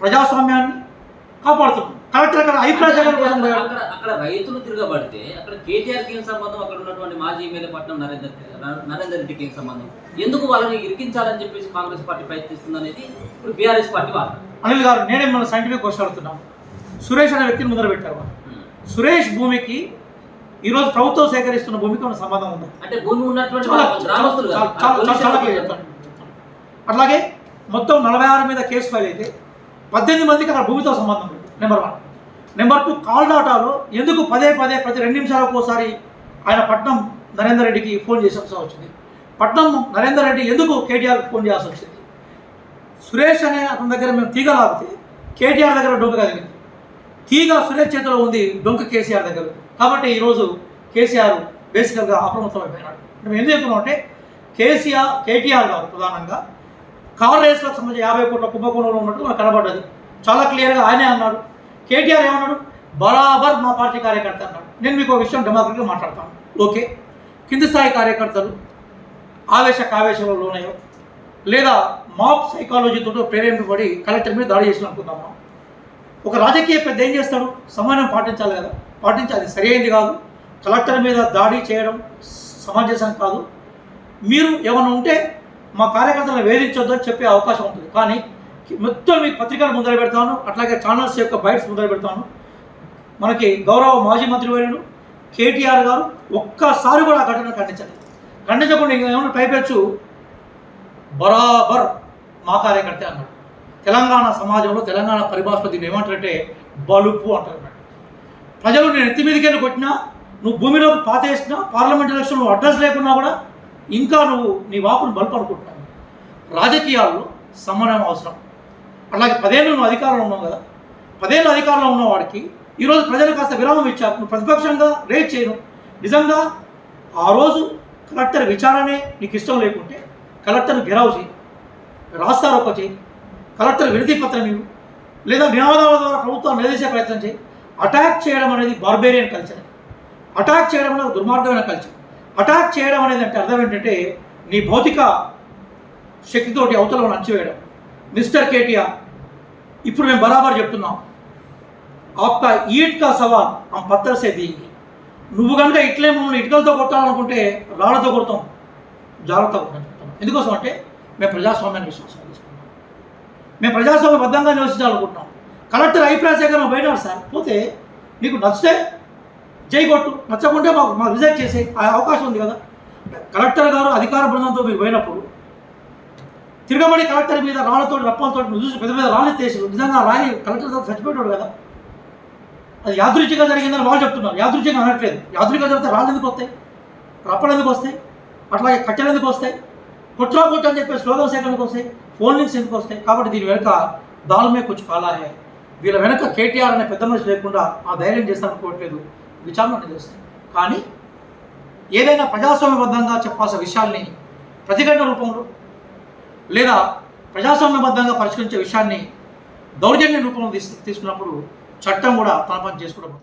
ప్రజాస్వామ్యాన్ని కాపాడుతున్నాం కలెక్టర్ గారు అభిప్రాయ కోసం. అక్కడ రైతులు తిరగబడితే అక్కడ కేటీఆర్కి ఏం సంబంధం? అక్కడ ఉన్నటువంటి మాజీ ఎమ్మెల్యే పట్నం నరేందర్ నరేందర్ రెడ్డికి ఏం సంబంధం? ఎందుకు వాళ్ళని ఇరికించాలని చెప్పేసి కాంగ్రెస్ పార్టీ ప్రయత్నిస్తుంది అనేది ఇప్పుడు బీఆర్ఎస్ పార్టీ వాళ్ళు అనిల్ గారు నేనే మన సైంటిఫిక్ క్వశ్చన్ అడుగుతున్నాను. సురేష్ అనే వ్యక్తిని ముందర పెట్టారు. సురేష్ భూమికి ఈరోజు ప్రభుత్వం సేకరిస్తున్న భూమికి ఉన్న సంబంధం ఉంది? అంటే భూమి ఉన్నటువంటి. అట్లాగే మొత్తం నలభై ఆరు మీద కేసు ఫైల్ అయితే పద్దెనిమిది మందికి అక్కడ భూమితో సంబంధం లేదు number one number two call డాటాలో ఎందుకు పదే పదే ప్రతి రెండు నిమిషాలకు ఒకసారి ఆయన పట్నం నరేందర్ రెడ్డికి ఫోన్ చేసాల్సి వచ్చింది. పట్నం నరేందర్ రెడ్డి ఎందుకు కేటీఆర్ ఫోన్ చేయాల్సి వచ్చింది? సురేష్ అనే అతని దగ్గర మేము తీగ లాగితే కేటీఆర్ దగ్గర డొంక కలిగింది తీగ సురేష్ చేతిలో ఉంది డొంక కేసీఆర్ దగ్గర కాబట్టి ఈరోజు కేసీఆర్ బేసికల్గా అప్రమత్తమైపోయినాడు. మేము ఎందుకు చెప్తున్నాం అంటే కేసీఆర్ కేటీఆర్ గారు ప్రధానంగా కార్ రేస్లకు సంబంధించి యాభై కోట్ల కుంభకోణంలో ఉన్నట్టు మనకు కనబడ్డది. చాలా క్లియర్గా ఆయనే అన్నాడు. కేటీఆర్ ఏమన్నాడు? బరాబర్ మా పార్టీ కార్యకర్త అన్నాడు. నేను మీకు ఒక విషయం డెమోక్రట్గా మాట్లాడతాను. ఓకే. కింది స్థాయి కార్యకర్తలు ఆవేశ కావేశంలో లోనయ్యో లేదా మాప్ సైకాలజీతో ప్రేరేపబడి కలెక్టర్ మీద దాడి చేసిన అనుకుందామా? ఒక రాజకీయ పెద్ద ఏం చేస్తాడు? సమానం పాటించాలి కదా. పాటించాలి. సరి అయింది కాదు. కలెక్టర్ మీద దాడి చేయడం సమంజసం కాదు. మీరు ఏమైనా ఉంటే మా కార్యకర్తలను వేధించొద్దు అని చెప్పే అవకాశం ఉంటుంది. కానీ మొత్తం మీ పత్రికలు ముందర పెడతాను అట్లాగే ఛానల్స్ యొక్క బైట్స్ ముందర పెడతాను. మనకి గౌరవ మాజీ మంత్రి వర్యుడు కేటీఆర్ గారు ఒక్కసారి కూడా ఆ ఘటన ఖండించలేదు. ఖండించకుండా ఇంకా ఏమన్నా పైపెచ్చు బరాబర్ మా కార్యకర్త అన్నాడు. తెలంగాణ సమాజంలో తెలంగాణ పరిభాషలో దీన్ని ఏమంటారంటే బలుపు అంటారు ప్రజలు నేను ఎత్తి మీదకి కొట్టినా నువ్వు భూమిలోకి పాతేసినా పార్లమెంట్ ఎలక్షన్ నువ్వు అడ్రస్ లేకున్నా కూడా ఇంకా నువ్వు నీ వాపును బలపడుకుంటావు రాజకీయాల్లో సమన్వయం అవసరం. అలాగే పదేళ్ళు నువ్వు అధికారంలో ఉన్నావు కదా? పదేళ్ళు అధికారంలో ఉన్న వాడికి ఈరోజు ప్రజలు కాస్త విరామం ఇచ్చారు. నువ్వు ప్రతిపక్షంగా రేట్ చేయను. నిజంగా ఆ రోజు కలెక్టర్ విచారణే నీకు ఇష్టం లేకుంటే కలెక్టర్ గెరావు చేయి. ఒక చేయి. కలెక్టర్ వినతి పత్రం ఇవ్వు. లేదా నినాదాల ద్వారా ప్రభుత్వాన్ని నిలదీసే ప్రయత్నం చేయి. అటాక్ చేయడం అనేది బార్బేరియన్ కల్చర్. అటాక్ చేయడం అనేది దుర్మార్గమైన కల్చర్. అటాక్ చేయడం అనేది అంటే అర్థం ఏంటంటే నీ భౌతిక శక్తితోటి అవతలను అణచివేయడం. మిస్టర్ కేటీఆర్ ఇప్పుడు మేము బరాబర్ చెప్తున్నాం. ఆప్కా ఈట్ కా సవాల్ ఆ పత్తర్ దీనికి. నువ్వు కనుక ఇట్లే మమ్మల్ని ఇటుకలతో కొట్టాలనుకుంటే రాళ్ళతో కొడతాం. జాగ్రత్తగా కొట్టని చెప్తాం ఎందుకోసం అంటే మేము ప్రజాస్వామ్యాన్ని విశ్వాసం తీసుకున్నాం మేము ప్రజాస్వామ్యబద్ధంగా నివసించాలనుకుంటున్నాం. కలెక్టర్ అభిప్రాయ సేకరణ బయట సార్. పోతే నీకు నచ్చితే జై నచ్చకుంటే మాకు మాకు రిజెక్ట్ చేసే ఆ అవకాశం ఉంది కదా. కలెక్టర్ గారు అధికార బృందంతో మీరు పోయినప్పుడు తిరగబడి కలెక్టర్ మీద రాళ్ళతో రప్పలతో చూసి పెద్ద పెద్ద రాళ్ళు తీసి నిజంగా రాయి కలెక్టర్ దగ్గర చచ్చిపోయాడు కదా. అది యాదృచ్ఛిగా జరిగిందని వాళ్ళు చెప్తున్నారు. యాదృచ్ఛిగా అనట్లేదు. యాదృచ్ఛిగా జరిగితే రాళ్ళు ఎందుకు వస్తాయి? రప్పలు ఎందుకు వస్తాయి? అట్లాగే కట్టెలు ఎందుకు వస్తాయి? కుట్రా కొట్టు అని చెప్పే స్లోగన్స్ ఎక్కడికి వస్తాయి? ఫోన్ లింక్స్ ఎందుకు వస్తాయి? కాబట్టి దీని వెనుక దాల్మే కొంచెం కాలాయే. వీళ్ళ వెనక కేటీఆర్ అనే పెద్ద మనిషి లేకుండా ఆ ధైర్యం చేస్తారనుకోవట్లేదు. విచారణ చేస్తాయి కానీ ఏదైనా ప్రజాస్వామ్యబద్ధంగా చెప్పాల్సిన విషయాల్ని ప్రతిఘటన రూపంలో లేదా ప్రజాస్వామ్యబద్ధంగా పరిష్కరించే విషయాన్ని దౌర్జన్య రూపంలో తీసు తీసుకున్నప్పుడు చట్టం కూడా తన పని చేసుకోవడం